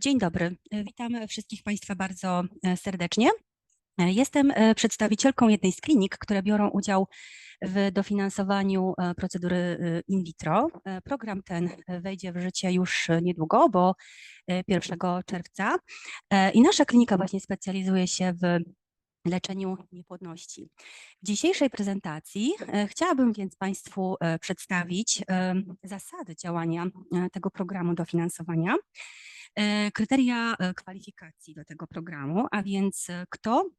Dzień dobry. Witam wszystkich Państwa bardzo e, serdecznie. E, Jestem e, przedstawicielką jednej z klinik, które biorą udział w dofinansowaniu procedury in vitro. Program ten wejdzie w życie już niedługo, bo e, 1 czerwca. I nasza klinika właśnie specjalizuje się w leczeniu niepłodności. W dzisiejszej prezentacji chciałabym więc Państwu przedstawić zasady działania tego programu dofinansowania kryteria e, kwalifikacji do tego programu, a więc e, kto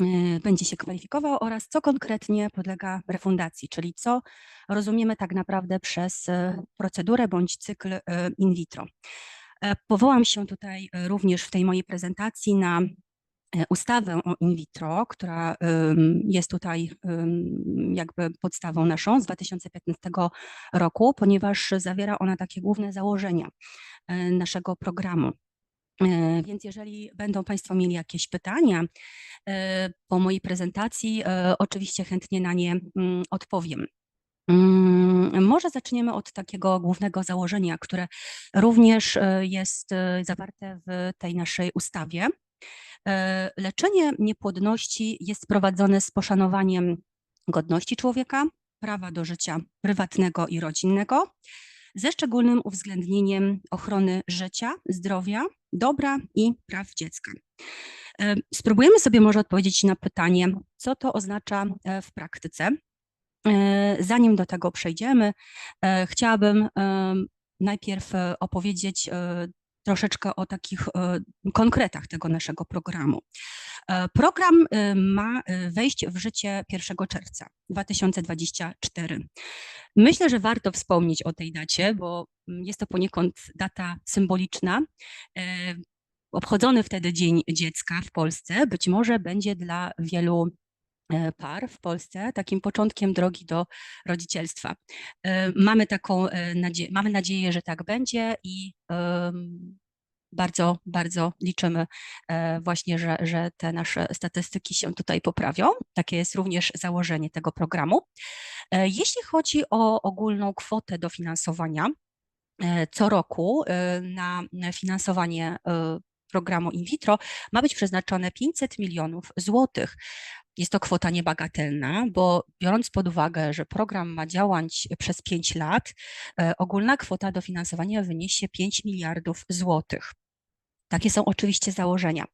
e, będzie się kwalifikował oraz co konkretnie podlega refundacji, czyli co rozumiemy tak naprawdę przez e, procedurę bądź cykl e, in vitro. E, Powołam się tutaj e, również w tej mojej prezentacji na e, ustawę o in vitro, która jest tutaj jakby podstawą naszą z 2015 roku, ponieważ zawiera ona takie główne założenia e, naszego programu. E, Więc jeżeli będą Państwo mieli jakieś pytania e, po mojej prezentacji, e, oczywiście chętnie na nie mm, odpowiem. Mm, Może zaczniemy od takiego głównego założenia, które również e, jest e, zawarte w tej naszej ustawie. E, Leczenie niepłodności jest prowadzone z poszanowaniem godności człowieka, prawa do życia prywatnego i rodzinnego, ze szczególnym uwzględnieniem ochrony życia, zdrowia, dobra i praw dziecka. E, Spróbujemy sobie może odpowiedzieć na pytanie, co to oznacza e, w praktyce. E, Zanim do tego przejdziemy, chciałabym najpierw opowiedzieć troszeczkę o takich e, konkretach tego naszego programu. E, Program e, ma wejść w życie 1 czerwca 2024. Myślę, że warto wspomnieć o tej dacie, bo mm, jest to poniekąd data symboliczna. Obchodzony wtedy Dzień Dziecka w Polsce być może będzie dla wielu par w Polsce takim początkiem drogi do rodzicielstwa. Mamy taką nadzieję, mamy nadzieję, że tak będzie i bardzo, bardzo liczymy e, właśnie, że, że te nasze statystyki się tutaj poprawią. Takie jest również założenie tego programu. E, Jeśli chodzi o ogólną kwotę dofinansowania, e, co roku na na finansowanie programu in vitro ma być przeznaczone 500 milionów złotych. Jest to kwota niebagatelna, bo biorąc pod uwagę, że program ma działać przez 5 lat, ogólna kwota dofinansowania wyniesie 5 miliardów złotych. Takie są oczywiście założenia.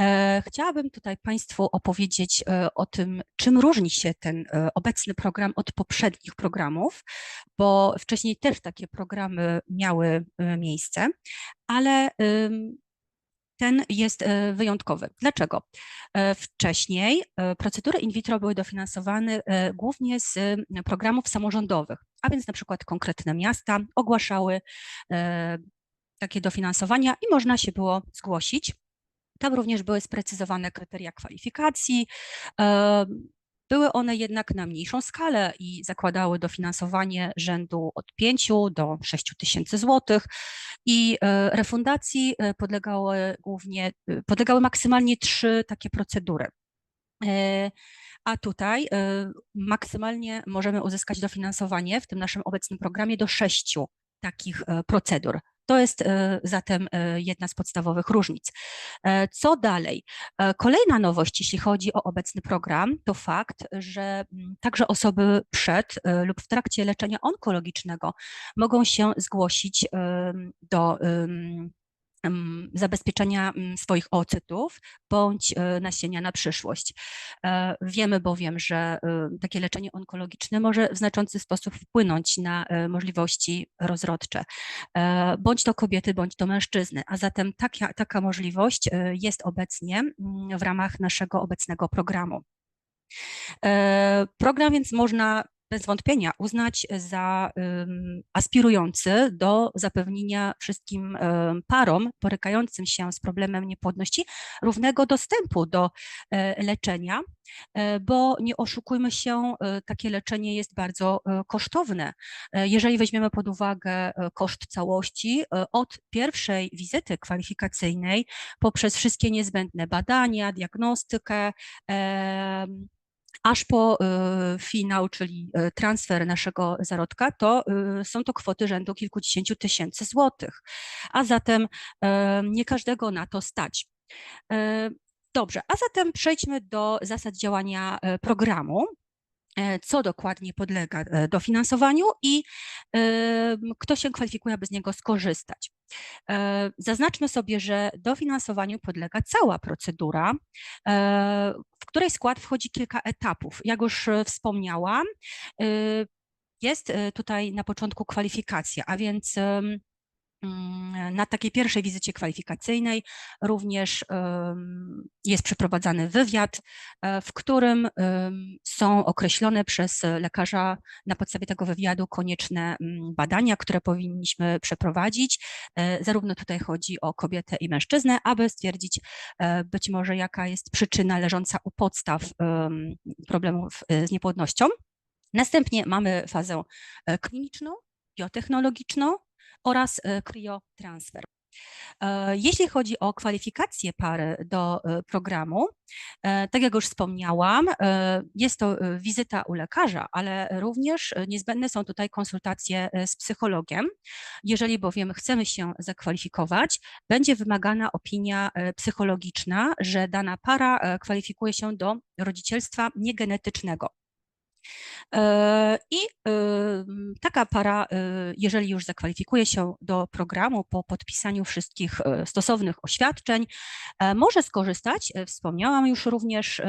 E, Chciałabym tutaj Państwu opowiedzieć e, o tym, czym różni się ten e, obecny program od poprzednich programów, bo wcześniej też takie programy miały miejsce, ale ten jest wyjątkowy. Dlaczego? Wcześniej procedury in vitro były dofinansowane głównie z programów samorządowych, a więc na przykład konkretne miasta ogłaszały takie dofinansowania i można się było zgłosić. Tam również były sprecyzowane kryteria kwalifikacji. e, Były one jednak na mniejszą skalę i zakładały dofinansowanie rzędu od 5 do 6 tysięcy złotych i e, refundacji e, podlegały głównie, podlegały maksymalnie trzy takie procedury. A tutaj maksymalnie możemy uzyskać dofinansowanie w tym naszym obecnym programie do sześciu takich procedur. To jest e, zatem e, jedna z podstawowych różnic. E, Co dalej? Kolejna nowość, jeśli chodzi o obecny program, to fakt, że mm, także osoby przed lub w trakcie leczenia onkologicznego mogą się zgłosić do zabezpieczenia swoich oocytów bądź e, nasienia na przyszłość. E, Wiemy bowiem, że e, takie leczenie onkologiczne może w znaczący sposób wpłynąć na możliwości rozrodcze, bądź to kobiety, bądź to mężczyzny, a zatem taka, taka możliwość jest obecnie w ramach naszego obecnego programu. Program więc można bez wątpienia uznać za aspirujący do zapewnienia wszystkim parom borykającym się z problemem niepłodności równego dostępu do e, leczenia, e, bo nie oszukujmy się, e, takie leczenie jest bardzo kosztowne. Jeżeli weźmiemy pod uwagę koszt całości, od pierwszej wizyty kwalifikacyjnej poprzez wszystkie niezbędne badania, diagnostykę, aż po finał, czyli transfer naszego zarodka, to są to kwoty rzędu kilkudziesięciu tysięcy złotych, a zatem nie każdego na to stać. Dobrze, a zatem przejdźmy do zasad działania programu. E, co dokładnie podlega e, dofinansowaniu i kto się kwalifikuje, aby z niego skorzystać. E, zaznaczmy sobie, że dofinansowaniu podlega cała procedura, w której skład wchodzi kilka etapów. Jak już wspomniałam, jest tutaj na początku kwalifikacja, a więc na takiej pierwszej wizycie kwalifikacyjnej również jest przeprowadzany wywiad, e, w którym są określone przez lekarza na podstawie tego wywiadu konieczne mm, badania, które powinniśmy przeprowadzić. E, zarówno tutaj chodzi o kobietę i mężczyznę, aby stwierdzić e, być może jaka jest przyczyna leżąca u podstaw problemów z niepłodnością. Następnie mamy fazę kliniczną, biotechnologiczną, oraz e, cryotransfer. E, jeśli chodzi o kwalifikacje pary do e, programu, tak jak już wspomniałam, jest to wizyta u lekarza, ale również niezbędne są tutaj konsultacje z psychologiem. Jeżeli bowiem chcemy się zakwalifikować, będzie wymagana opinia psychologiczna, że dana para kwalifikuje się do rodzicielstwa niegenetycznego. E, I taka para, e, jeżeli już zakwalifikuje się do programu po podpisaniu wszystkich e, stosownych oświadczeń, może skorzystać, wspomniałam już również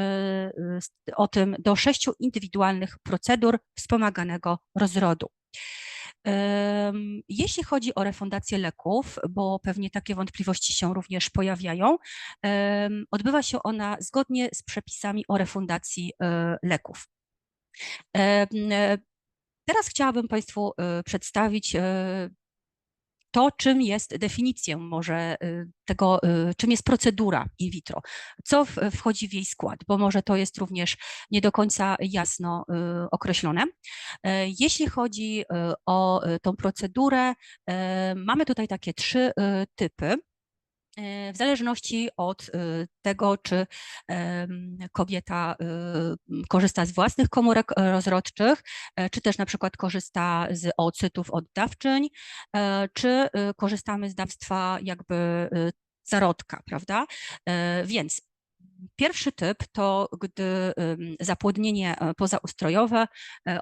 o tym, do sześciu indywidualnych procedur wspomaganego rozrodu. Jeśli chodzi o refundację leków, bo pewnie takie wątpliwości się również pojawiają, odbywa się ona zgodnie z przepisami o refundacji leków. E, teraz chciałabym Państwu e, przedstawić e, to, czym jest definicja może tego, czym jest procedura in vitro, co wchodzi w jej skład, bo może to jest również nie do końca jasno określone. Jeśli chodzi o tą procedurę, mamy tutaj takie trzy typy. E, w zależności od e, tego, czy kobieta e, korzysta z własnych komórek rozrodczych, czy też na przykład korzysta z oocytów od dawczyń, czy korzystamy z dawstwa jakby zarodka, prawda? Więc Pierwszy typ to, gdy zapłodnienie pozaustrojowe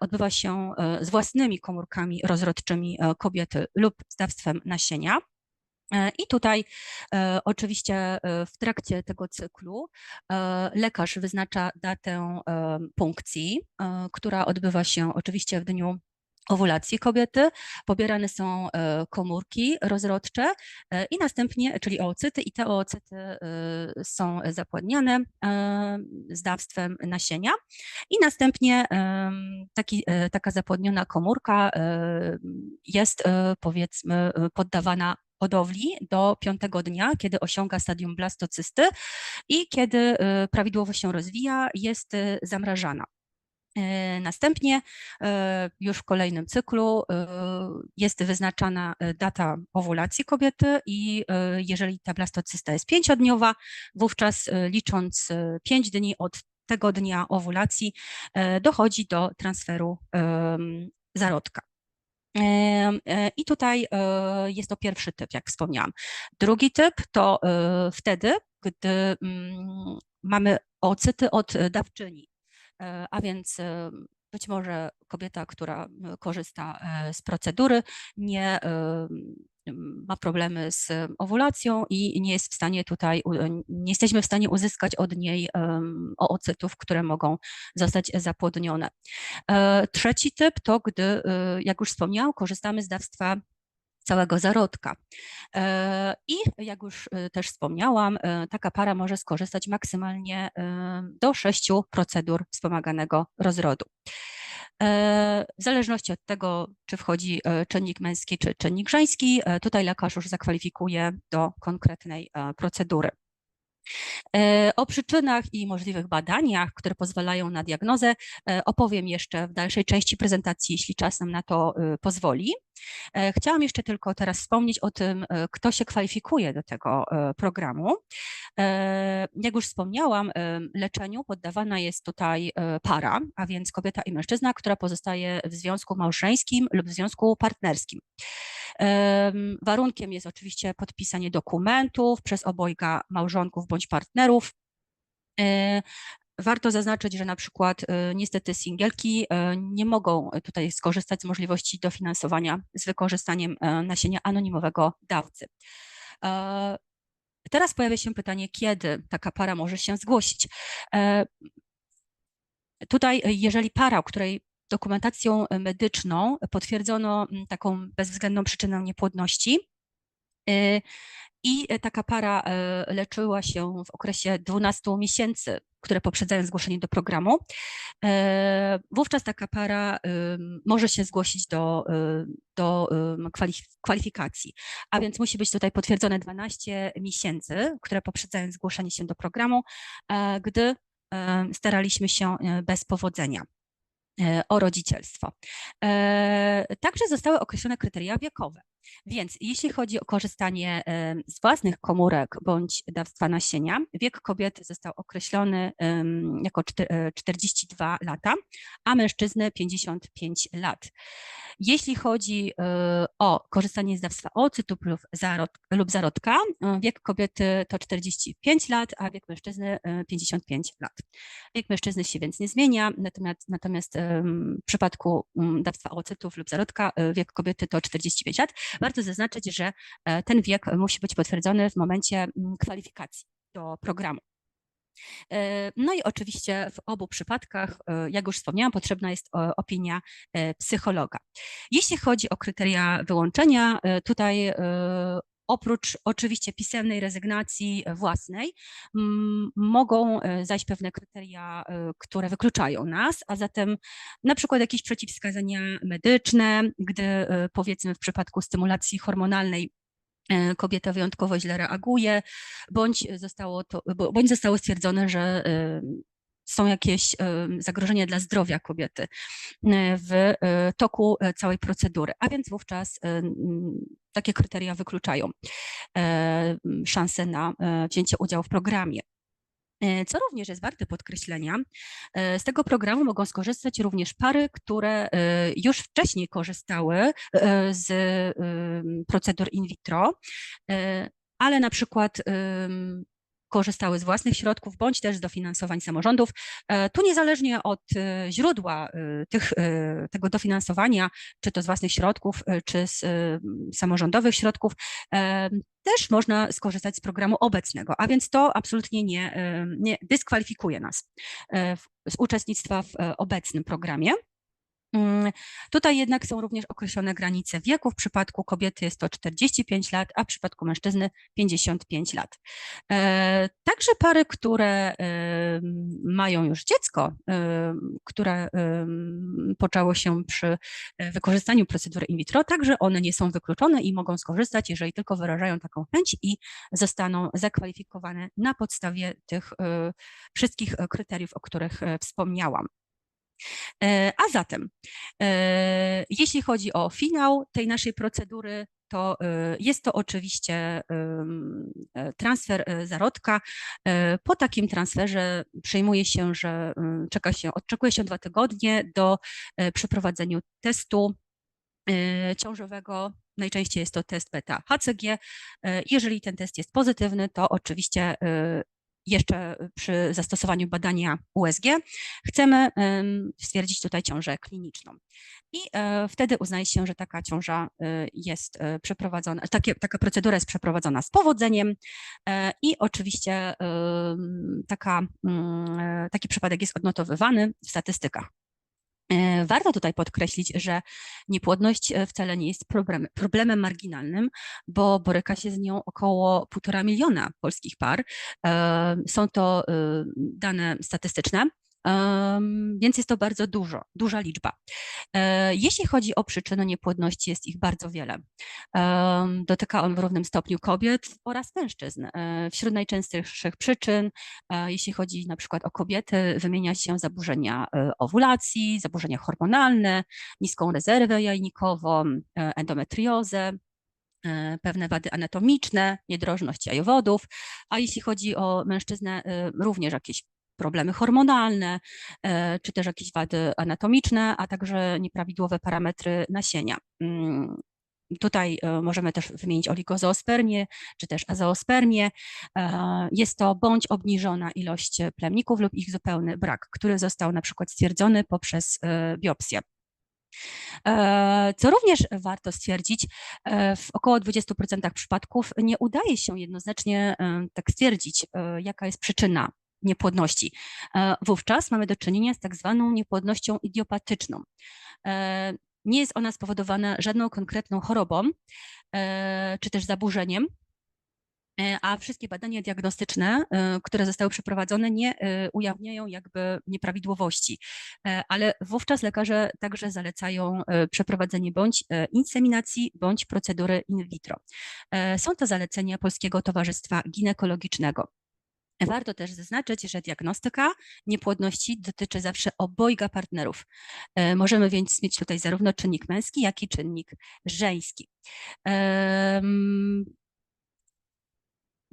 odbywa się z własnymi komórkami rozrodczymi kobiety lub z dawstwem nasienia. E, I tutaj e, oczywiście e, w trakcie tego cyklu lekarz wyznacza datę punkcji, która odbywa się oczywiście w dniu owulacji kobiety, pobierane są komórki rozrodcze i następnie, czyli oocyty i te oocyty są zapładniane z dawstwem nasienia. I następnie taki, taka zapłodniona komórka jest powiedzmy poddawana hodowli do piątego dnia, kiedy osiąga stadium blastocysty i kiedy y, prawidłowo się rozwija, jest y, zamrażana. Y, następnie już w kolejnym cyklu jest wyznaczana data owulacji kobiety i jeżeli ta blastocysta jest pięciodniowa, wówczas licząc pięć dni od tego dnia owulacji dochodzi do transferu zarodka. E, I tutaj e, jest to pierwszy typ, jak wspomniałam. Drugi typ to e, wtedy, gdy mm, mamy ocyty od dawczyni, a więc być może kobieta, która korzysta z procedury, nie ma problemy z owulacją i nie jest w stanie tutaj, nie jesteśmy w stanie uzyskać od niej oocytów, które mogą zostać zapłodnione. E, trzeci typ to, gdy, e, jak już wspomniałam, korzystamy z dawstwa całego zarodka. E, I jak już też wspomniałam, taka para może skorzystać maksymalnie do sześciu procedur wspomaganego rozrodu. E, w zależności od tego, czy wchodzi e, czynnik męski, czy czynnik żeński, e, tutaj lekarz już zakwalifikuje do konkretnej procedury. E, o przyczynach i możliwych badaniach, które pozwalają na diagnozę, e, opowiem jeszcze w dalszej części prezentacji, jeśli czas nam na to e, pozwoli. Chciałam jeszcze tylko teraz wspomnieć o tym, kto się kwalifikuje do tego programu. Jak już wspomniałam, leczeniu poddawana jest tutaj para, a więc kobieta i mężczyzna, która pozostaje w związku małżeńskim lub w związku partnerskim. Warunkiem jest oczywiście podpisanie dokumentów przez obojga małżonków bądź partnerów. E, warto zaznaczyć, że na przykład e, niestety singielki e, nie mogą tutaj skorzystać z możliwości dofinansowania z wykorzystaniem nasienia anonimowego dawcy. Teraz pojawia się pytanie, kiedy taka para może się zgłosić. Tutaj, jeżeli para, której dokumentacją medyczną potwierdzono taką bezwzględną przyczynę niepłodności. Y, I taka para y, leczyła się w okresie 12 miesięcy, które poprzedzają zgłoszenie do programu. Y, wówczas taka para może się zgłosić do, do kwalifikacji, a więc musi być tutaj potwierdzone 12 miesięcy, które poprzedzają zgłoszenie się do programu, gdy staraliśmy się bez powodzenia. E, o rodzicielstwo. E, także zostały określone kryteria wiekowe. Więc jeśli chodzi o korzystanie e, z własnych komórek bądź dawstwa nasienia, wiek kobiety został określony jako 42 lata, a mężczyzny 55 lat. Jeśli chodzi o korzystanie z dawstwa ocytu lub zarodka, wiek kobiety to 45 lat, a wiek mężczyzny 55 lat. Wiek mężczyzny się więc nie zmienia, natomiast, natomiast w przypadku mm, dawstwa oocytów lub zarodka e, wiek kobiety to 45 lat. Warto zaznaczyć, że e, ten wiek musi być potwierdzony w momencie mm, kwalifikacji do programu. E, no i oczywiście w obu przypadkach, jak już wspomniałam, potrzebna jest opinia psychologa. Jeśli chodzi o kryteria wyłączenia, tutaj oprócz oczywiście pisemnej rezygnacji e, własnej, mogą e, zajść pewne kryteria, e, które wykluczają nas, a zatem na przykład jakieś przeciwwskazania medyczne, gdy powiedzmy w przypadku stymulacji hormonalnej kobieta wyjątkowo źle reaguje, bądź zostało, to, bądź zostało stwierdzone, że są jakieś zagrożenia dla zdrowia kobiety w toku całej procedury, a więc wówczas takie kryteria wykluczają szansę na wzięcie udziału w programie. Co również jest warte podkreślenia, z tego programu mogą skorzystać również pary, które już wcześniej korzystały z procedur in vitro, ale na przykład korzystały z własnych środków bądź też z dofinansowań samorządów. E, tu niezależnie od e, źródła e, tych, tego dofinansowania, czy to z własnych środków, czy z samorządowych środków, też można skorzystać z programu obecnego, a więc to absolutnie nie, nie dyskwalifikuje nas z uczestnictwa w obecnym programie. Mm, tutaj jednak są również określone granice wieku. W przypadku kobiety jest to 45 lat, a w przypadku mężczyzny 55 lat. E, także pary, które mają już dziecko, które poczęło się przy e, wykorzystaniu procedury in vitro, także one nie są wykluczone i mogą skorzystać, jeżeli tylko wyrażają taką chęć i zostaną zakwalifikowane na podstawie tych e, wszystkich kryteriów, o których wspomniałam. E, a zatem, e, jeśli chodzi o finał tej naszej procedury, to e, jest to oczywiście transfer zarodka. Po takim transferze przyjmuje się, że czeka się, oczekuje się dwa tygodnie do przeprowadzenia testu ciążowego. Najczęściej jest to test beta HCG. Jeżeli ten test jest pozytywny, to oczywiście jeszcze przy zastosowaniu badania USG, chcemy stwierdzić tutaj ciążę kliniczną. I e, wtedy uznaje się, że taka ciąża e, jest e, przeprowadzona, takie, taka procedura jest przeprowadzona z powodzeniem i oczywiście taka, mm, taki przypadek jest odnotowywany w statystykach. E, warto tutaj podkreślić, że niepłodność e, wcale nie jest problem, problemem marginalnym, bo boryka się z nią około półtora miliona polskich par. E, są to dane statystyczne. Więc jest to bardzo dużo, duża liczba. E, Jeśli chodzi o przyczyny niepłodności, jest ich bardzo wiele. Dotyka on w równym stopniu kobiet oraz mężczyzn. E, Wśród najczęstszych przyczyn, e, jeśli chodzi na przykład o kobiety, wymienia się zaburzenia owulacji, zaburzenia hormonalne, niską rezerwę jajnikową, endometriozę, pewne wady anatomiczne, niedrożność jajowodów, a jeśli chodzi o mężczyznę, również jakieś problemy hormonalne, e, czy też jakieś wady anatomiczne, a także nieprawidłowe parametry nasienia. Mm, Tutaj e, możemy też wymienić oligozoospermię, czy też azoospermię. E, Jest to bądź obniżona ilość plemników lub ich zupełny brak, który został na przykład stwierdzony poprzez biopsję. Co również warto stwierdzić, w około 20% przypadków nie udaje się jednoznacznie tak stwierdzić, jaka jest przyczyna niepłodności. E, Wówczas mamy do czynienia z tak zwaną niepłodnością idiopatyczną. E, Nie jest ona spowodowana żadną konkretną chorobą e, czy też zaburzeniem, a wszystkie badania diagnostyczne, które zostały przeprowadzone, nie ujawniają jakby nieprawidłowości, ale wówczas lekarze także zalecają przeprowadzenie bądź inseminacji, bądź procedury in vitro. Są to zalecenia Polskiego Towarzystwa Ginekologicznego. Warto też zaznaczyć, że diagnostyka niepłodności dotyczy zawsze obojga partnerów. E, Możemy więc mieć tutaj zarówno czynnik męski, jak i czynnik żeński.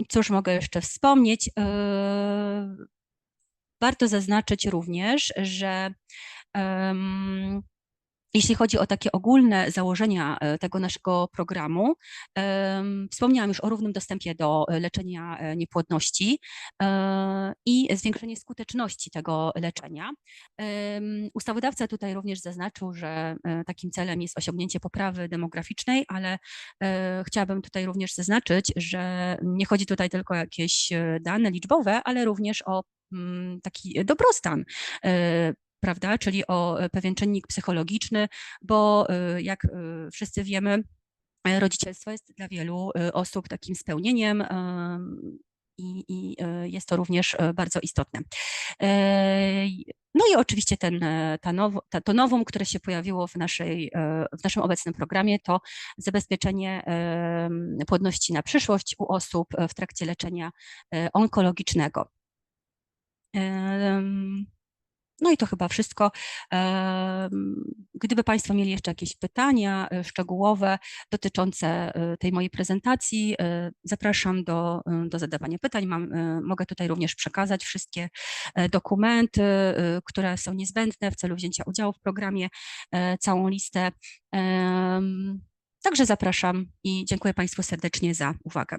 Cóż mogę jeszcze wspomnieć? E, Warto zaznaczyć również, że jeśli chodzi o takie ogólne założenia e, tego naszego programu, wspomniałam już o równym dostępie do e, leczenia e, niepłodności i zwiększenie skuteczności tego leczenia. Ustawodawca tutaj również zaznaczył, że takim celem jest osiągnięcie poprawy demograficznej, ale chciałabym tutaj również zaznaczyć, że nie chodzi tutaj tylko o jakieś dane liczbowe, ale również o mm, taki dobrostan prawda, czyli o e, pewien czynnik psychologiczny, bo e, jak e, wszyscy wiemy, rodzicielstwo jest dla wielu osób takim spełnieniem em, i, i jest to również bardzo istotne. No i oczywiście ten, ta now, ta, to nowum, które się pojawiło w, naszej, w naszym obecnym programie, to zabezpieczenie płodności na przyszłość u osób w trakcie leczenia onkologicznego. No i to chyba wszystko. Gdyby Państwo mieli jeszcze jakieś pytania e, szczegółowe dotyczące e, tej mojej prezentacji, e, zapraszam do, do zadawania pytań. Mam, mogę tutaj również przekazać wszystkie dokumenty, które są niezbędne w celu wzięcia udziału w programie, całą listę. Także zapraszam i dziękuję Państwu serdecznie za uwagę.